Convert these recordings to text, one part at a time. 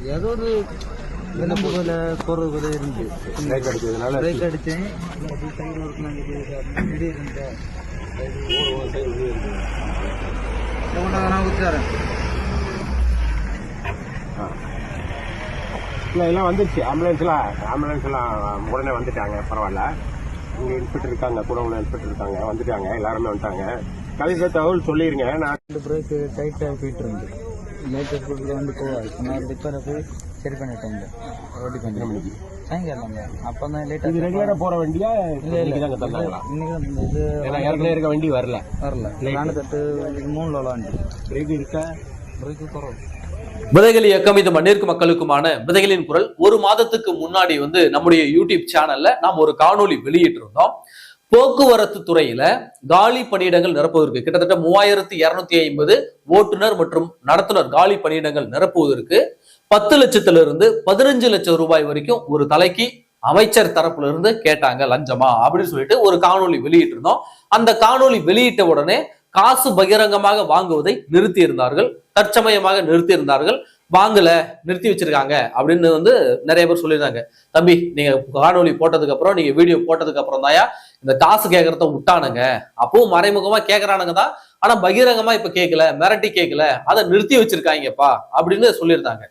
ஏதோ ஒரு விளம்பு போல போறது போல இருந்து. பிரேக் அடிச்சதுனால பிரேக் அடிச்சேன் சைடு ஒர்க் நாங்கள் இருந்தேன் நான் உச்சாரன் இல்லை எல்லாம் வந்துருச்சு. ஆம்புலன்ஸ்லாம் ஆம்புலன்ஸ்லாம் உடனே வந்துட்டாங்க. பரவாயில்ல. இங்கே இன்ஸ்பெக்டர் இருக்காங்க. கூட உள்ள இன்ஸ்பெக்டர் இருக்காங்க. வந்துட்டாங்க. எல்லாருமே வந்துட்டாங்க. கலெக்டர் தகவல் சொல்லிருங்க. நான் இந்த பிரேக் டைட்டாக போயிட்டு இருந்து மேக்கப் ஸ்கூலுக்கு வந்து போவாது நான் ரிப்பேரை போய் சரி பண்ணிட்டேங்க ரெடி பண்ணி சாயங்காலங்க அப்போ தான் இது லேட்டாக ரெகுலரா போற வண்டியா? இல்லை இல்லை. இன்னைக்கு வந்து இது ஏற்கனவே இருக்க வண்டி வரல. வரல. நானூத்தெட்டு மூணு விளாண்டு பிரேக் இருக்கா? பிரேக்கு குறவு விதைகள் இயக்கம் இது மண்ணிற்கு மக்களுக்குமான விதைகளின் குரல். ஒரு மாதத்துக்கு முன்னாடி வந்து நம்முடைய யூடியூப் சேனல்ல நாம் ஒரு காணொளி வெளியிட்டிருந்தோம். போக்குவரத்து துறையில காலி பணியிடங்கள் நிரப்புவதற்கு கிட்டத்தட்ட மூவாயிரத்தி இருநூத்தி ஐம்பது ஓட்டுநர் மற்றும் நடத்துனர் காலி பணியிடங்கள் நிரப்புவதற்கு பத்து லட்சத்துல இருந்து பதினஞ்சு லட்சம் ரூபாய் வரைக்கும் ஒரு தலைக்கு அமைச்சர் தரப்புல இருந்து கேட்டாங்க லஞ்சமா? அப்படின்னு சொல்லிட்டு ஒரு காணொளி வெளியிட்டிருந்தோம். அந்த காணொலி வெளியிட்ட உடனே காசு பகிரங்கமாக வாங்குவதை நிறுத்தி இருந்தார்கள் தற்சமயமாக நிறுத்தி இருந்தார்கள் வாங்கல நிறுத்தி வச்சிருக்காங்க அப்படின்னு வந்து நிறைய பேர் சொல்லியிருந்தாங்க. தம்பி நீங்க காணொளி போட்டதுக்கு அப்புறம் நீங்க வீடியோ போட்டதுக்கு அப்புறம் தாயா இந்த காசு கேட்கறத விட்டானுங்க. அப்பவும் மறைமுகமா கேட்கறானுங்க தான் ஆனா பகிரங்கமா இப்ப கேட்கல மிரட்டி கேட்கல அதை நிறுத்தி வச்சிருக்காங்கப்பா அப்படின்னு சொல்லியிருந்தாங்க.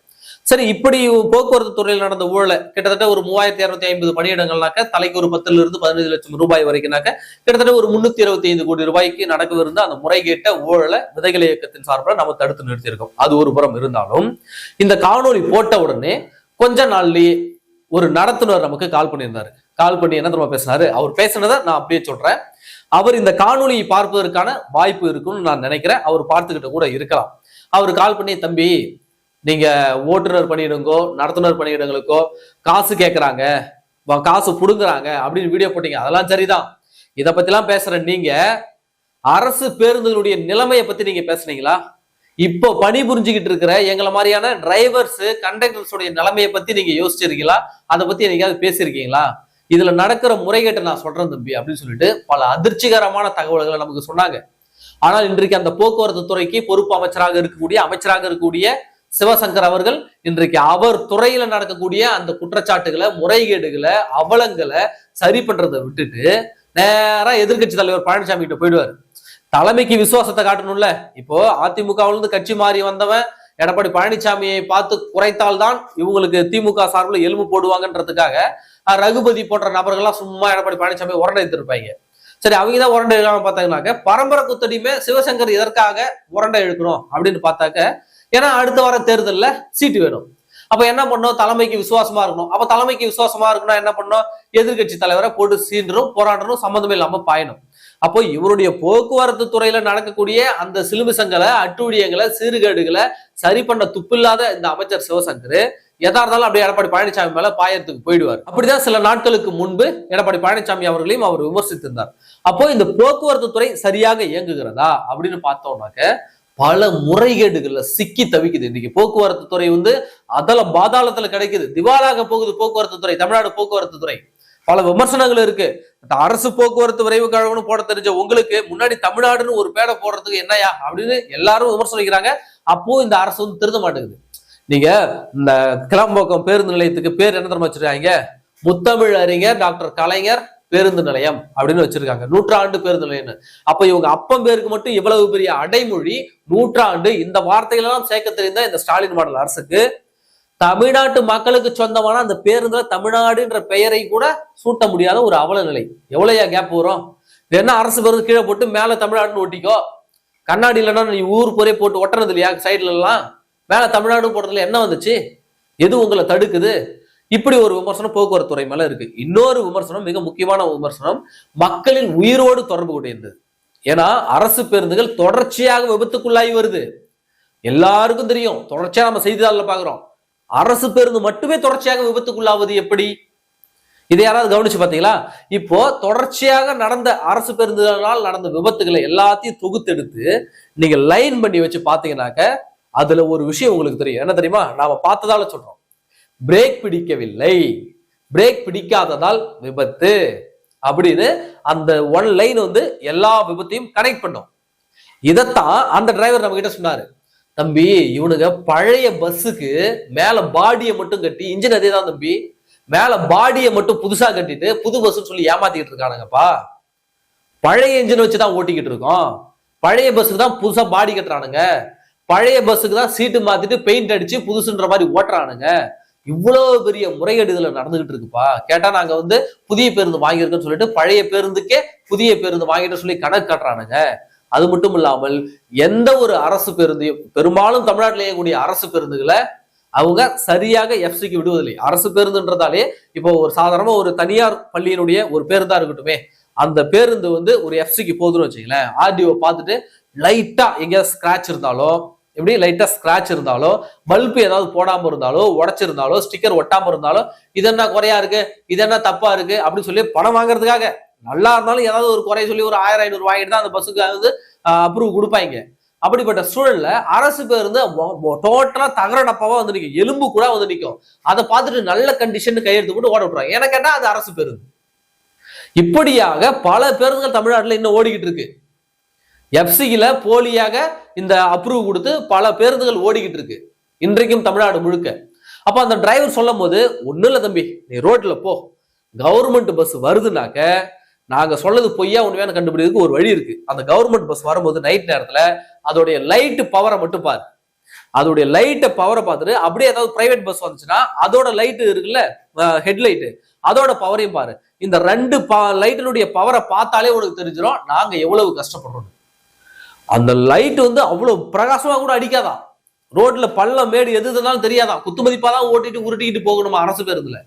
சரி இப்படி போக்குவரத்து துறையில் நடந்த ஊழல கிட்டத்தட்ட ஒரு மூவாயிரத்தி இருநூத்தி ஐம்பது பணியிடங்கள்னாக்க தலைக்கு ஒரு பத்துல இருந்து பதினஞ்சு லட்சம் ரூபாய் வரைக்கும்னாக்க கிட்டத்தட்ட ஒரு முன்னூத்தி இருபத்தி ஐந்து கோடி ரூபாய்க்கு நடக்கவிருந்த அந்த முறைகேட்ட ஊழலை விதைகள் இயக்கத்தின் சார்பில் நம்ம தடுத்து நிறுத்தியிருக்கோம். அது ஒரு புறம் இருந்தாலும் இந்த காணொளி போட்ட உடனே கொஞ்ச நாள்லயே ஒரு நடத்துனர் நமக்கு கால் பண்ணியிருந்தாரு. கால் பண்ணி என்ன தெரியுமா பேசினாரு? அவர் பேசினதை நான் அப்படியே சொல்றேன். அவர் இந்த காணொலியை பார்ப்பதற்கான வாய்ப்பு இருக்குன்னு நான் நினைக்கிறேன். அவர் பார்த்துக்கிட்ட கூட இருக்கலாம். அவர் கால் பண்ணி தம்பி நீங்க ஓட்டுநர் பணியிடங்கோ நடத்துனர் பணியிடங்களுக்கோ காசு கேட்கறாங்க காசு புடுங்குறாங்க. அப்படின்னு வீடியோ போட்டீங்க. அதெல்லாம் சரிதான். இதை பத்திலாம் பேசுற நீங்க அரசு பேருந்துகளுடைய நிலைமையை பத்தி நீங்க பேசுனீங்களா? இப்போ பணி புரிஞ்சுக்கிட்டு இருக்கிற எங்களை மாதிரியான டிரைவர்ஸ் கண்டக்டர்ஸோடைய நிலைமையை பத்தி நீங்க யோசிச்சிருக்கீங்களா? அதை பத்தி நீங்க பேசியிருக்கீங்களா? இதுல நடக்கிற முறைகேட்டை நான் சொல்றேன் தம்பி அப்படின்னு சொல்லிட்டு பல அதிர்ச்சிகரமான தகவல்களை நமக்கு சொன்னாங்க. ஆனால் இன்றைக்கு அந்த போக்குவரத்து துறைக்கு பொறுப்பு அமைச்சராக இருக்கக்கூடிய அமைச்சராக இருக்கக்கூடிய சிவசங்கர் அவர்கள் இன்றைக்கு அவர் துறையில நடக்கக்கூடிய அந்த குற்றச்சாட்டுகளை முறைகேடுகளை அவலங்களை சரி பண்றதை விட்டுட்டு நேரா எதிர்க்கட்சி தலைவர் பழனிசாமி கிட்ட போயிடுவாரு. தலைமைக்கு விசுவாசத்தை காட்டணும்ல. இப்போ அதிமுகவிலிருந்து கட்சி மாறி வந்தவன் எடப்பாடி பழனிசாமியை பார்த்து குறைத்தால்தான் இவங்களுக்கு திமுக சார்பில் எலும்பு போடுவாங்கன்றதுக்காக ரகுபதி போன்ற நபர்கள்லாம் சும்மா எடப்பாடி பழனிசாமி உரண்டை எடுத்திருப்பாங்க. சரி அவங்க தான் உரண்டை எழுதாம பார்த்தாங்கனாக்க பரம்பரை குத்தடியுமே சிவசங்கர் எதற்காக உரண்டை இழுக்கணும் அப்படின்னு பார்த்தாக்க ஏன்னா அடுத்த வார தேர்தலில் சீட்டு வேணும். அப்ப என்ன பண்ணும் தலைமைக்கு விசுவாசமா இருக்கணும். அப்ப தலைமைக்கு விசுவாசமா இருக்கணும் என்ன பண்ணும் எதிர்கட்சி தலைவரை போட்டு சீண்டரும் போராடணும் சம்மந்தமே இல்லாம பயணம். அப்போ இவருடைய போக்குவரத்து துறையில நடக்கக்கூடிய அந்த சிலுமிசங்களை அட்டூழியங்களை சீர்கேடுகளை சரி பண்ண துப்பில்லாத இந்த அமைச்சர் சிவசங்கர் எதா இருந்தாலும் அப்படியே எடப்பாடி பழனிசாமி மேல பாயறதுக்கு போயிடுவார். அப்படிதான் சில நாட்களுக்கு முன்பு எடப்பாடி பழனிசாமி அவர்களையும் அவர் விமர்சித்திருந்தார். அப்போ இந்த போக்குவரத்து துறை சரியாக இயங்குகிறதா அப்படின்னு பார்த்தோம்னாக்க பல முறைகேடுகள்ல சிக்கி தவிக்குது. இன்னைக்கு போக்குவரத்து துறை வந்து அதல பாதாளத்துல கிடைக்குது. திவாலாக போகுது போக்குவரத்து துறை தமிழ்நாடு போக்குவரத்து துறை. பல விமர்சனங்கள் இருக்கு. அரசு போக்குவரத்து விரைவு கழகம்னு போட தெரிஞ்ச உங்களுக்கு முன்னாடி தமிழ்நாடுன்னு ஒரு பேடை போடுறதுக்கு என்னையா அப்படின்னு எல்லாரும் விமர்சனம் வைக்கிறாங்க. அப்போ இந்த அரசு வந்து திருத்த மாட்டேங்குது. நீங்க இந்த கிளம்போக்கம் பேருந்து நிலையத்துக்கு பேர் என்ன தரமா வச்சிருக்காங்க? முத்தமிழ் அறிஞர் டாக்டர் கலைஞர் பேருந்து நிலையம் அப்படின்னு வச்சிருக்காங்க. நூற்றாண்டு பேருந்து நிலையம்னு. அப்ப இவங்க அப்பம் பேருக்கு மட்டும் இவ்வளவு பெரிய அடைமொழி நூற்றாண்டு இந்த வார்த்தைகளெல்லாம் சேர்க்க தெரிந்த இந்த ஸ்டாலின் மாடல் அரசுக்கு தமிழ்நாட்டு மக்களுக்கு சொந்தமான அந்த பேருந்துல தமிழ்நாடுன்ற பெயரை கூட சூட்ட முடியாத ஒரு அவல நிலை எவ்வளவுயா கேப் வரும்? இது என்ன அரசு பேருந்து கீழே போட்டு மேல தமிழ்நாடுன்னு ஒட்டிக்கோ? கண்ணாடி இல்லைன்னா நீ ஊர் போரே போட்டு ஒட்டுறது இல்லையா? சைட்ல எல்லாம்? மேலே தமிழ்நாடு போடுறதுல என்ன வந்துச்சு? எது உங்களை தடுக்குது? இப்படி ஒரு விமர்சனம் போக்குவரத்து துறை மேல இருக்கு. இன்னொரு விமர்சனம் மிக முக்கியமான விமர்சனம் மக்களின் உயிரோடு தொடர்பு கொண்டிருந்தது. ஏன்னா அரசு பேருந்துகள் தொடர்ச்சியாக விபத்துக்குள்ளாகி வருது. எல்லாருக்கும் தெரியும் தொடர்ச்சியா நம்ம செய்தித்தாளில் பாக்குறோம். அரசு பேருந்து மட்டுமே தொடர்ச்சியாக விபத்துக்குள்ளாவது எப்படி? இதை யாராவது கவனிச்சு பாத்தீங்களா? இப்போ தொடர்ச்சியாக நடந்த அரசு பேருந்துகளால் நடந்த விபத்துகளை எல்லாத்தையும் தொகுத்தெடுத்து நீங்க லைன் பண்ணி வச்சு பாத்தீங்கன்னாக்க அதுல ஒரு விஷயம் உங்களுக்கு தெரியும். என்ன தெரியுமா? நாம பார்த்ததால சொல்றோம். பிரேக் பிடிக்கவில்லை. பிரேக் பிடிக்காததால் விபத்து. அப்படின்னு அந்த ஒன் லைன் வந்து எல்லா விபத்தையும் கனெக்ட் பண்ணும். இதைத்தான் அந்த டிரைவர் நம்ம கிட்ட சொன்னாரு. தம்பி இவனுங்க பழைய பஸ்ஸுக்கு மேல பாடியை மட்டும் கட்டி இன்ஜின் அதே தான் தம்பி. மேல பாடியை மட்டும் புதுசா கட்டிட்டு புது பஸ்ன்னு சொல்லி ஏமாத்திக்கிட்டு இருக்கானுங்கப்பா. பழைய இன்ஜின் வச்சு தான் ஓட்டிக்கிட்டு இருக்கோம். பழைய பஸ்ஸுக்கு தான் புதுசா பாடி கட்டுறானுங்க. பழைய பஸ்ஸுக்கு தான் சீட்டு மாத்திட்டு பெயிண்ட் அடிச்சு புதுசுன்ற மாதிரி ஓட்டுறானுங்க. இவ்வளவு பெரிய முறைகேடு நடந்துகிட்டு இருக்குப்பா. கேட்டா நாங்க வந்து புதிய பேருந்து வாங்கியிருக்கோம்னு சொல்லிட்டு பழைய பேருந்துக்கே புதிய பேருந்து வாங்கிட்டு சொல்லி கணக்கு காட்டுறானுங்க. அது மட்டும் இல்லாமல் எந்த ஒரு அரசு பேருந்தையும் பெரும்பாலும் தமிழ்நாட்டில் இயங்கக்கூடிய அரசு பேருந்துகளை அவங்க சரியாக எஃப்சிக்கு விடுவதில்லை. அரசு பேருந்துன்றதாலே இப்போ ஒரு சாதாரணமா ஒரு தனியார் பள்ளியினுடைய ஒரு பேருந்தா இருக்கட்டுமே அந்த பேருந்து வந்து ஒரு எஃப்சிக்கு போதுன்னு வச்சுங்களேன் ஆர்டிஓ பார்த்துட்டு லைட்டா எங்கேயாவது ஸ்கிராச் இருந்தாலோ எப்படி லைட்டா ஸ்கிராச் இருந்தாலோ பல்பு ஏதாவது போடாம இருந்தாலோ உடைச்சிருந்தாலோ ஸ்டிக்கர் ஒட்டாம இருந்தாலோ இது என்ன குறையா இருக்கு? இது என்ன தப்பா இருக்கு? அப்படின்னு சொல்லி பணம் வாங்குறதுக்காக. நல்லா இருந்தாலும் ஏதாவது ஒரு குறைய சொல்லி ஒரு ஆயிரம் ஐநூறு வாங்கிட்டு தான் அந்த பஸ்ஸுக்கு வந்து அப்ரூவ் கொடுப்பாங்க. அப்படிப்பட்ட சூழல்ல அரசு பேருந்து டோட்டலா தகர டப்பாவா வந்து நிற்கும் எலும்பு கூட வந்து நிற்கும் அதை பார்த்துட்டு நல்ல கண்டிஷன் கையெழுத்து போட்டு ஓட விட்டுறாங்க எனக்கு என்ன அது அரசு பேருந்து? இப்படியாக பல பேருந்துகள் தமிழ்நாட்டில் இன்னும் ஓடிக்கிட்டு இருக்கு. எஃப்சியில போலியாக இந்த அப்ரூவ் கொடுத்து பல பேருந்துகள் ஓடிக்கிட்டு இருக்கு. இன்றைக்கும் தமிழ்நாடு முழுக்க. அப்போ அந்த டிரைவர் சொல்லும் போது ஒன்றும் இல்லை தம்பி நீ ரோட்டில் போ. கவர்மெண்ட் பஸ் வருதுனாக்க நாங்க சொல்லது பொய்யா உண்மையான கண்டுபிடிக்கிறதுக்கு ஒரு வழி இருக்கு. அந்த கவர்மெண்ட் பஸ் வரும்போது நைட் நேரத்துல அதோடைய லைட்டு பவரை மட்டும் பாரு. அதோடைய லைட்டை பவரை பார்த்துட்டு அப்படியே ஏதாவது பிரைவேட் பஸ் வந்துச்சுன்னா அதோட லைட்டு இருக்குல்ல ஹெட்லைட்டு அதோட பவரையும் பாரு. இந்த ரெண்டு ப லைட்டினுடைய பவரை பார்த்தாலே உனக்கு தெரிஞ்சிடும் நாங்க எவ்வளவு கஷ்டப்படுறோம் அந்த லைட் வந்து அவ்வளவு பிரகாசமா கூட அடிக்காதான் ரோட்ல பள்ளம் மேடு எது இருந்தாலும் தெரியாதான் குத்துமதிப்பா தான் ஓட்டிட்டு உருட்டிக்கிட்டு போகணுமா அரசு பேருந்துல?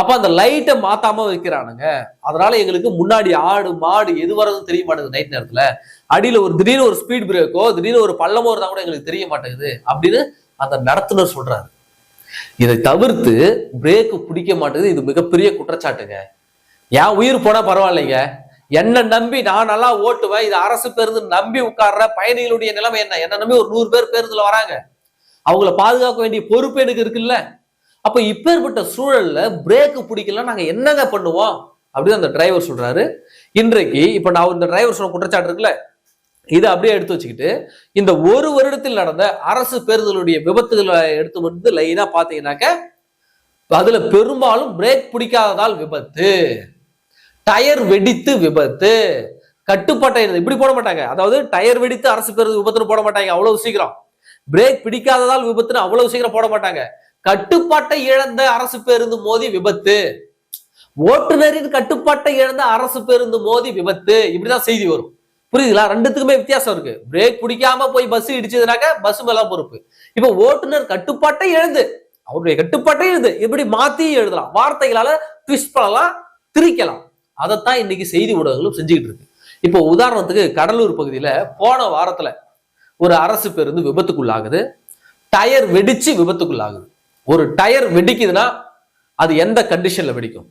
அப்ப அந்த லைட்டை மாத்தாம வைக்கிறானுங்க. அதனால எங்களுக்கு முன்னாடி ஆடு மாடு எது வரதும் தெரிய மாட்டேங்குது நைட் நேரத்துல. அடியில ஒரு திடீர்னு ஒரு ஸ்பீட் பிரேக்கோ திடீர்னு ஒரு பள்ளமோ இருந்தா கூட எங்களுக்கு தெரிய மாட்டேங்குது அப்படின்னு அந்த நடத்துனர் சொல்றாரு. இதை தவிர்த்து பிரேக்கு பிடிக்க மாட்டேங்குது. இது மிகப்பெரிய குற்றச்சாட்டுங்க. என் உயிர் போனா பரவாயில்லைங்க? என்னை நம்பி நான் நல்லா ஓட்டுவேன். இது அரசு பேருந்து நம்பி உட்கார்ற பயணிகளுடைய நிலைமை என்ன? என்ன நம்பி ஒரு நூறு பேர் பேருந்துல வராங்க. அவங்கள பாதுகாக்க வேண்டிய பொறுப்பு எனக்கு இருக்குல்ல. அப்ப இப்பேற்பட்ட சூழல்ல பிரேக்கு பிடிக்கல நாங்க என்னங்க பண்ணுவோம்? அப்படின்னு அந்த டிரைவர் சொல்றாரு. இன்றைக்கு இப்ப நான் இந்த டிரைவர் சொன்ன குற்றச்சாட்டு இருக்குல்ல? இதை அப்படியே எடுத்து வச்சுக்கிட்டு இந்த ஒரு வருடத்தில் நடந்த அரசு பேருந்துகளுடைய விபத்துகளை எடுத்து வந்து லைனா பாத்தீங்கன்னாக்க அதுல பெரும்பாலும் பிரேக் பிடிக்காததால் விபத்து. டயர் வெடித்து விபத்து. கட்டுப்பாட்டை இப்படி போட மாட்டாங்க. அதாவது டயர் வெடித்து அரசு பேருந்து விபத்துன்னு போட மாட்டாங்க அவ்வளவு சீக்கிரம். பிரேக் பிடிக்காததால் விபத்துன்னு அவ்வளவு சீக்கிரம் போட மாட்டாங்க. கட்டுப்பாட்டை இழந்த அரசு பேருந்து மோதி விபத்து. ஓட்டுநரின் கட்டுப்பாட்டை இழந்த அரசு பேருந்து மோதி விபத்து. இப்படிதான் செய்தி வரும். புரியுதுங்களா? ரெண்டுத்துக்குமே வித்தியாசம் இருக்கு. பிரேக் பிடிக்காம போய் பஸ் இடிச்சதுனாக்க பஸ் மேல பொறுப்பு. இப்ப ஓட்டுநர் கட்டுப்பாட்டை எழுந்து அவருடைய கட்டுப்பாட்டை எழுது இப்படி மாத்தி எழுதலாம். வார்த்தைகளால ட்விஸ்ட் பண்ணலாம் திரிக்கலாம். அதைத்தான் இன்னைக்கு செய்தி ஊடகங்களும் செஞ்சுக்கிட்டு இருக்கு. இப்போ உதாரணத்துக்கு கடலூர் பகுதியில போன வாரத்துல ஒரு அரசு பேருந்து விபத்துக்குள்ளாகுது. டயர் வெடிச்சு விபத்துக்குள்ளாகுது. ஒரு டயர் வெடிக்குதுன்னா அது எந்த கண்டிஷன்ல வெடிக்கும்?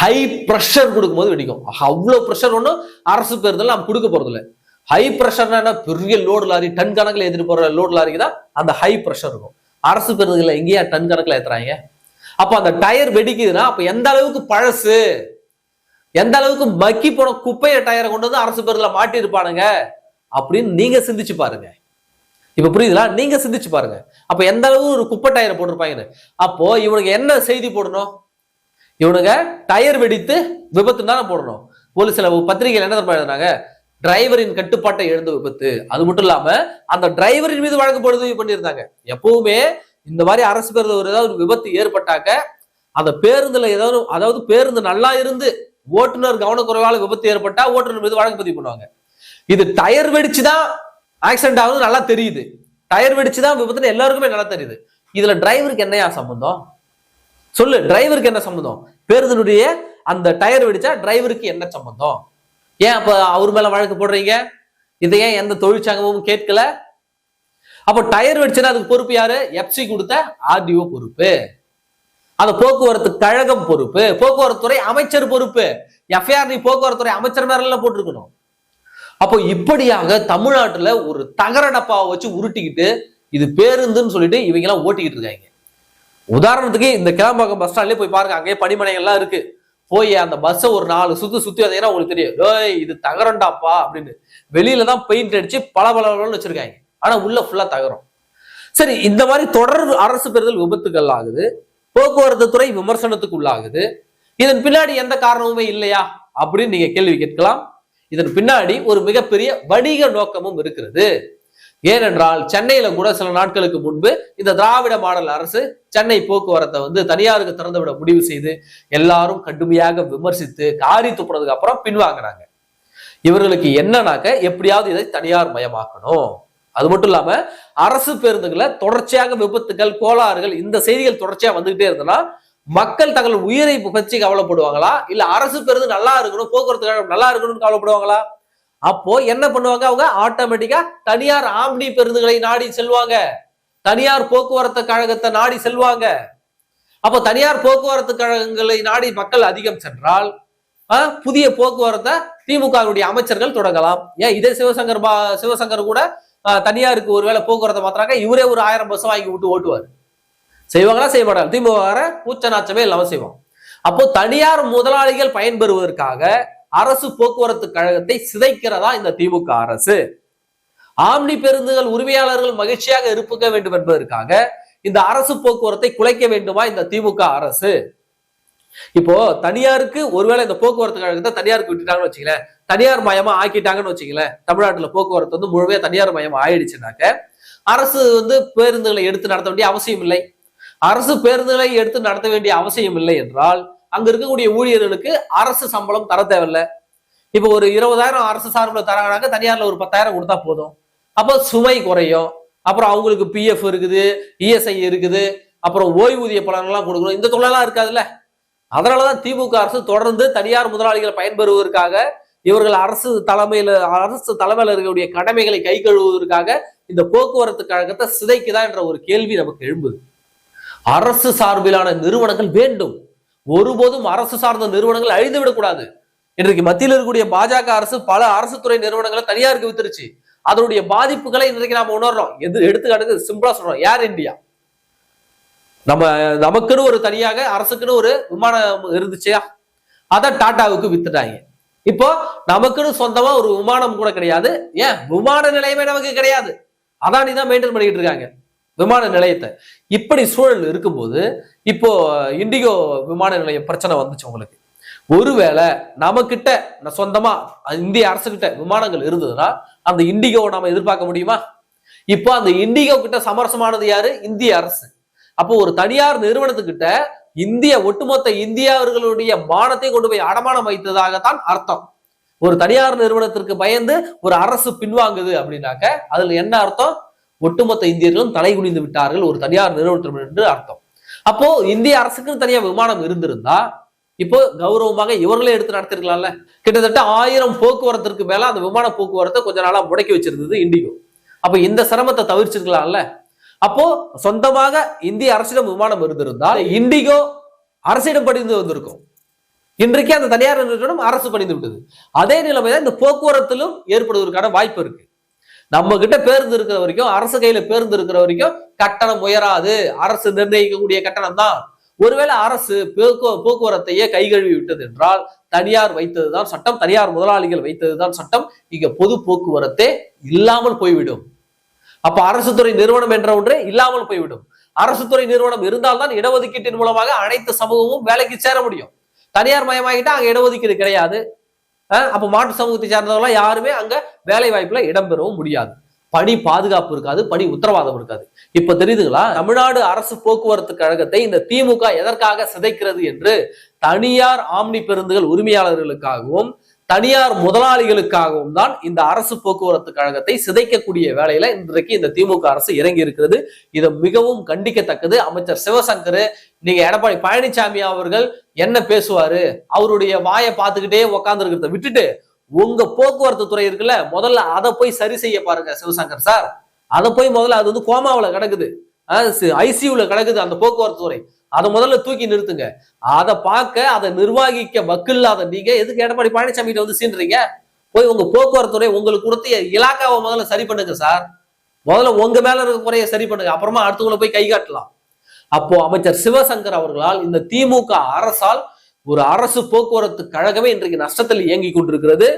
ஹை ப்ரெஷர் கொடுக்கும்போது வெடிக்கும். அவ்வளோ ப்ரெஷர் ஒன்றும் அரசு பேருந்தில் நம்ம கொடுக்க போறதில்ல. ஹை ப்ரெஷர்னா என்ன? பெரிய லோடு லாரி டன் கணக்கில் ஏற்றிட்டு போற லோடு லாரிக்கு தான் அந்த ஹை ப்ரெஷர் இருக்கும். அரசு பேருந்துகளில் எங்கேயா டன் கணக்கில் ஏத்துறாங்க? அப்போ அந்த டயர் வெடிக்குதுன்னா அப்போ எந்த அளவுக்கு பழசு? எந்த அளவுக்கு மக்கி போன குப்பைய டயரை கொண்டு வந்து அரசு பேருந்துல மாட்டி இருப்பானுங்க அப்படின்னு நீங்க சிந்திச்சு பாருங்க. இப்ப புரியுதுங்களா நீங்க சிந்திச்சு பாருங்க. அப்ப எந்த அளவு ஒரு குப்பை டயரை போட்டிருப்பாங்கன்னு? அப்போ இவனுக்கு என்ன செய்தி போடணும்? இவனுங்க டயர் வெடித்து விபத்து தானே போடணும். ஒரு சில பத்திரிகைகள் என்ன தெரியுமா எழுதுனாங்க டிரைவரின் கட்டுப்பாட்டை எழுந்த விபத்து. அது மட்டும் இல்லாம அந்த டிரைவரின் மீது வழக்கு பொழுது பண்ணியிருந்தாங்க. எப்பவுமே இந்த மாதிரி அரசு பேருந்து ஒரு ஏதாவது ஒரு விபத்து ஏற்பட்டாக்க அந்த பேருந்துல ஏதாவது அதாவது பேருந்து நல்லா இருந்து ஓட்டுநர் கவனக்குறைவால் விபத்து ஏற்பட்டா ஓட்டுநர் மீது வழக்கு பதிவு பண்ணுவாங்க. இது டயர் வெடிச்சுதான் ஆக்சிடென்ட் ஆகுது நல்லா தெரியுது. டயர் வெடிச்சுதான் விபத்துன்னு எல்லாருக்குமே நல்லா தெரியுது. இதுல டிரைவருக்கு என்னையா சம்பந்தம்? சொல்லு டிரைவருக்கு என்ன சம்பந்தம்? பேருந்தினுடைய அந்த டயர் வெடிச்சா டிரைவருக்கு என்ன சம்பந்தம்? ஏன் அப்ப அவர் மேல வழக்கு போடுறீங்க? இதை ஏன் எந்த தொழிற்சங்கமும் கேட்கல? அப்ப டயர் வெடிச்சுன்னா அதுக்கு பொறுப்பு யாரு? எப்சி கொடுத்த ஆர்டிஓ பொறுப்பு. அந்த போக்குவரத்து கழகம் பொறுப்பு போக்குவரத்து துறை அமைச்சர் பொறுப்பு. எஃப்ஐஆர் நீ போக்குவரத்துறை அமைச்சர் மேல போட்டிருக்கணும். அப்போ இப்படியாக தமிழ்நாட்டுல ஒரு தகர டப்பாவை வச்சு உருட்டிக்கிட்டு இது பேருந்துன்னு சொல்லிட்டு இவங்க எல்லாம் ஓட்டிக்கிட்டு இருக்காங்க. உதாரணத்துக்கு இந்த கிளம்பாக்கம் பஸ் ஸ்டாண்ட்லயே போய் பாருங்க அங்கேயே பனிமனைகள்லாம் இருக்கு. போய் அந்த பஸ்ஸை ஒரு நாலு சுத்து சுத்தி வந்தீங்கன்னா உங்களுக்கு தெரியும். ஏய் இது தகரண்டாப்பா அப்படின்னு. வெளியில தான் பெயிண்ட் அடிச்சு பல பலன்னு வச்சிருக்காங்க. ஆனா உள்ள ஃபுல்லா தகரம். சரி இந்த மாதிரி தொடர் அரசு பெறுதல் விபத்துகள் ஆகுது. போக்குவரத்து துறை விமர்சனத்துக்கு உள்ளாகுது இதன் பின்னாடி எந்த காரணமுமே இல்லையா? அப்படின்னு நீங்க கேள்வி கேட்கலாம். இதன் பின்னாடி ஒரு மிகப்பெரிய வணிக நோக்கமும் இருக்கிறது. ஏனென்றால் சென்னையில கூட சில நாட்களுக்கு முன்பு இந்த திராவிட மாடல் அரசு சென்னை போக்குவரத்தை வந்து தனியாருக்கு திறந்துவிட முடிவு செய்து எல்லாரும் கடுமையாக விமர்சித்து காரி துப்புறதுக்கு அப்புறம் பின்வாங்கினாங்க இவர்களுக்கு என்னன்னாக்க எப்படியாவது இதை தனியார் மயமாக்கணும். அது மட்டும் இல்லாம அரசு பேருந்துகளை தொடர்ச்சியாக விபத்துகள் கோளாறுகள் இந்த செய்திகள் தொடர்ச்சியா வந்துகிட்டே இருந்ததுன்னா மக்கள் தங்கள் உயிரை பற்றி கவலைப்படுவாங்களா? இல்ல அரசு பேருந்து நல்லா இருக்கணும் போக்குவரத்து கழகம் நல்லா இருக்கணும்னு கவலைப்படுவாங்களா? அப்போ என்ன பண்ணுவாங்க அவங்க? ஆட்டோமேட்டிக்கா தனியார் ஆம்னி பேருந்துகளை நாடி செல்வாங்க. தனியார் போக்குவரத்து கழகத்தை நாடி செல்வாங்க. அப்போ தனியார் போக்குவரத்து கழகங்களை நாடி மக்கள் அதிகம் சென்றால் புதிய போக்குவரத்தை திமுகவுடைய அமைச்சர்கள் தொடங்கலாம். ஏன்? இதே சிவசங்கர் பா சிவசங்கர் கூட தனியாருக்கு ஒருவேளை போக்குவரத்தை மாத்துறாங்க. இவரே ஒரு ஆயிரம் பஸ்ஸை வாங்கி விட்டு ஓட்டுவார். செய்வாங்களா? செய்ய மாட்டாங்க திமுக கூச்ச நாச்சமே இல்லாமல் செய்வோம் அப்போ தனியார் முதலாளிகள் பயன்பெறுவதற்காக அரசு போக்குவரத்து கழகத்தை சிதைக்கிறதா இந்த திமுக அரசு? ஆம்னி பேருந்துகள் உரிமையாளர்கள் மகிழ்ச்சியாக இருப்புக்க வேண்டும் என்பதற்காக இந்த அரசு போக்குவரத்தை குலைக்க வேண்டுமா இந்த திமுக அரசு? இப்போ தனியாருக்கு ஒருவேளை இந்த போக்குவரத்து கழகத்தை தனியாருக்கு விட்டுட்டாங்கன்னு வச்சுக்கல தனியார் மயமா ஆக்கிட்டாங்கன்னு வச்சுக்கல தமிழ்நாட்டுல போக்குவரத்து வந்து முழுமையா தனியார் மயமா ஆயிடுச்சுனாக்க அரசு வந்து பேருந்துகளை எடுத்து நடத்த வேண்டிய அவசியம் இல்லை. அரசு பேருந்துகளை எடுத்து நடத்த வேண்டிய அவசியம் இல்லை என்றால் அங்க இருக்கக்கூடிய ஊழியர்களுக்கு அரசு சம்பளம் தர தேவையில்லை. இப்போ ஒரு இருபதாயிரம் அரசு சார்பில் தராங்கனாக்க தனியார்ல ஒரு பத்தாயிரம் கொடுத்தா போதும். அப்போ சுமை குறையும். அப்புறம் அவங்களுக்கு பிஎஃப் இருக்குது இஎஸ்ஐ இருக்குது அப்புறம் ஓய்வூதிய பலன்கள்லாம் கொடுக்கணும். இந்த தொழிலெல்லாம் இருக்காதுல்ல? அதனாலதான் திமுக அரசு தொடர்ந்து தனியார் முதலாளிகள் பயன்பெறுவதற்காக இவர்கள் அரசு தலைமையில் அரசு தலைமையில் இருக்கக்கூடிய கடமைகளை கை கழுவுவதற்காக இந்த போக்குவரத்து கழகத்தை சிதைக்குதா என்ற ஒரு கேள்வி நமக்கு எழும்புது. அரசு சார்பிலான நிறுவனங்கள் வேண்டும். ஒருபோதும் அரசு சார்ந்த நிறுவனங்கள் அழிந்து விடக்கூடாது. இன்றைக்கு மத்தியில் இருக்கக்கூடிய பாஜக அரசு பல அரசு துறை நிறுவனங்களை தனியாருக்கு வித்துருச்சு. அதனுடைய பாதிப்புகளை இன்றைக்கு நாம உணர்றோம். எது எடுத்துக்காட்டுக்கு சிம்பிளா சொல்றோம். ஏர் இந்தியா நம்ம நமக்குன்னு ஒரு தனியாக அரசுக்குன்னு ஒரு விமானம் இருந்துச்சியா? அதை டாட்டாவுக்கு வித்துட்டாங்க. இப்போ நமக்குன்னு சொந்தமா ஒரு விமானம் கூட கிடையாது. ஏன்? விமான நிலையமே நமக்கு கிடையாது. அதானி தான் மெயின்டைன் பண்ணிட்டு இருக்காங்க. விமான நிலையத்தை. இப்படி சூழல் இருக்கும்போது இப்போ இண்டிகோ விமான நிலையம் பிரச்சனை வந்துச்சு உங்களுக்கு. ஒருவேளை நமக்கிட்ட சொந்தமா இந்திய அரசுகிட்ட விமானங்கள் இருந்ததுன்னா அந்த இண்டிகோவை நாம எதிர்பார்க்க முடியுமா? இப்போ அந்த இண்டிகோ கிட்ட சமரசமானது யாரு? இந்திய அரசு. அப்போ ஒரு தனியார் நிறுவனத்துக்கிட்ட இந்திய ஒட்டுமொத்த இந்தியாவர்களுடைய மானத்தை கொண்டு போய் அடமானம் வைத்ததாகத்தான் அர்த்தம். ஒரு தனியார் நிறுவனத்திற்கு பயந்து ஒரு அரசு பின்வாங்குது அப்படின்னாக்க அதுல என்ன அர்த்தம்? ஒட்டுமொத்த இந்தியர்களும் தலை குனிந்து விட்டார்கள் ஒரு தனியார் நிறுவனத்திடம் என்று அர்த்தம். அப்போ இந்திய அரசுக்குன்னு தனியா விமானம் இருந்திருந்தா இப்போ கௌரவமாக இவர்களே எடுத்து நடத்திருக்கலாம்ல. கிட்டத்தட்ட ஆயிரம் போக்குவரத்திற்கு மேல அந்த விமான போக்குவரத்தை கொஞ்ச நாளா முடக்கி வச்சிருந்தது இண்டிகோ. அப்ப இந்த சிரமத்தை தவிர்ச்சிருக்கலாம்ல அப்போ சொந்தமாக இந்திய அரசிடம் விமானம் இருந்திருந்தால் இண்டிகோ அரசிடம் படிந்து வந்திருக்கும். இன்றைக்கு அந்த தனியார் நிறுவனம் அரசு பணிந்து விட்டது. அதே நிலைமை தான் இந்த போக்குவரத்திலும் ஏற்படுவதற்கான வாய்ப்பு இருக்கு. நம்ம கிட்ட பேருந்து இருக்கிற வரைக்கும் அரசு கையில பேருந்து இருக்கிற வரைக்கும் கட்டணம் உயராது. அரசு நிர்ணயிக்கக்கூடிய கட்டணம் தான். ஒருவேளை அரசு போக்கு போக்குவரத்தையே கைகழுவி விட்டது என்றால் தனியார் வைத்ததுதான் சட்டம். தனியார் முதலாளிகள் வைத்ததுதான் சட்டம். இங்க பொது போக்குவரத்தே இல்லாமல் போய்விடும். அப்ப அரசு துறை நிறுவனம் என்ற ஒன்றே இல்லாமல் போய்விடும். அரசு துறை நிறுவனம் இருந்தால்தான் இடஒதுக்கீட்டின் மூலமாக அனைத்து சமூகமும் வேலைக்கு சேர முடியும். தனியார் மயமாகிட்டா அங்க இடஒதுக்கீடு கிடையாது. அப்ப மாற்று சமூகத்தை சார்ந்தவங்க யாருமே அங்க வேலை வாய்ப்புல இடம்பெறவும் முடியாது. பணி பாதுகாப்பு இருக்காது பணி உத்தரவாதம் இருக்காது. இப்ப தெரியுதுங்களா? தமிழ்நாடு அரசு போக்குவரத்து கழகத்தை இந்த திமுக எதற்காக சிதைக்கிறது என்று தனியார் ஆம்னி பேருந்துகள் உரிமையாளர்களுக்காகவும் தனியார் முதலாளிகளுக்காகவும் தான் இந்த அரசு போக்குவரத்து கழகத்தை சிதைக்கக்கூடிய வேலையில இன்றைக்கு இந்த திமுக அரசு இறங்கி இருக்கிறது. இது மிகவும் கண்டிக்கத்தக்கது. அமைச்சர் சிவசங்கர் நீங்க எடப்பாடி பழனிசாமி அவர்கள் என்ன பேசுவாரு? அவருடைய வாயை பார்த்துக்கிட்டே உக்காந்துருக்கிறத விட்டுட்டு உங்க போக்குவரத்து துறை இருக்குல்ல முதல்ல அதை போய் சரி செய்ய பாருங்க சிவசங்கர் சார். அதை போய் முதல்ல அது வந்து கோமாவுல கிடக்குது. ஐசியூல கிடக்குது அந்த போக்குவரத்து துறை. அதை முதல்ல தூக்கி நிறுத்துங்க. அதை பார்க்க அதை நிர்வாகிக்க வக்கில்லாத நீங்க எதுக்கு எடப்பாடி பழனிசாமி கிட்ட வந்து சீன்றீங்க போய் உங்க போக்குவரத்துறை உங்களுக்கு கொடுத்த இலாக்காவை முதல்ல சரி பண்ணுங்க சார். முதல்ல உங்க மேல இருக்க குறைய சரி பண்ணுங்க. அப்புறமா அடுத்தவங்களை போய் கை காட்டலாம். அப்போ அமைச்சர் சிவசங்கர் அவர்களால் இந்த திமுக அரசால் ஒரு அரசு போக்குவரத்து கழகமே இன்றைக்கு நஷ்டத்தில் இயங்கி கொண்டிருக்கிறது.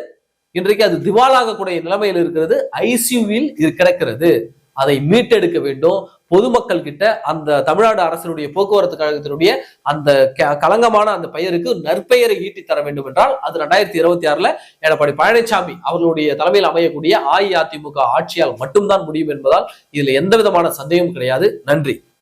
இன்றைக்கு அது திவாலாகக்கூடிய நிலைமையில் இருக்கிறது. ஐசியூவில் இது கிடக்கிறது. அதை மீட்டெடுக்க வேண்டும். பொதுமக்கள் கிட்ட அந்த தமிழ்நாடு அரசினுடைய போக்குவரத்து கழகத்தினுடைய அந்த க- களங்கமான அந்த பெயருக்கு நற்பெயரை ஈட்டி தர வேண்டும் என்றால் அது ரெண்டாயிரத்தி இருபத்தி ஆறுல எடப்பாடி பழனிசாமி அவர்களுடைய தலைமையில் அமையக்கூடிய அஇஅதிமுக ஆட்சியால் மட்டும்தான் முடியும் என்பதால் இதுல எந்த விதமான சந்தேகமும் கிடையாது. நன்றி.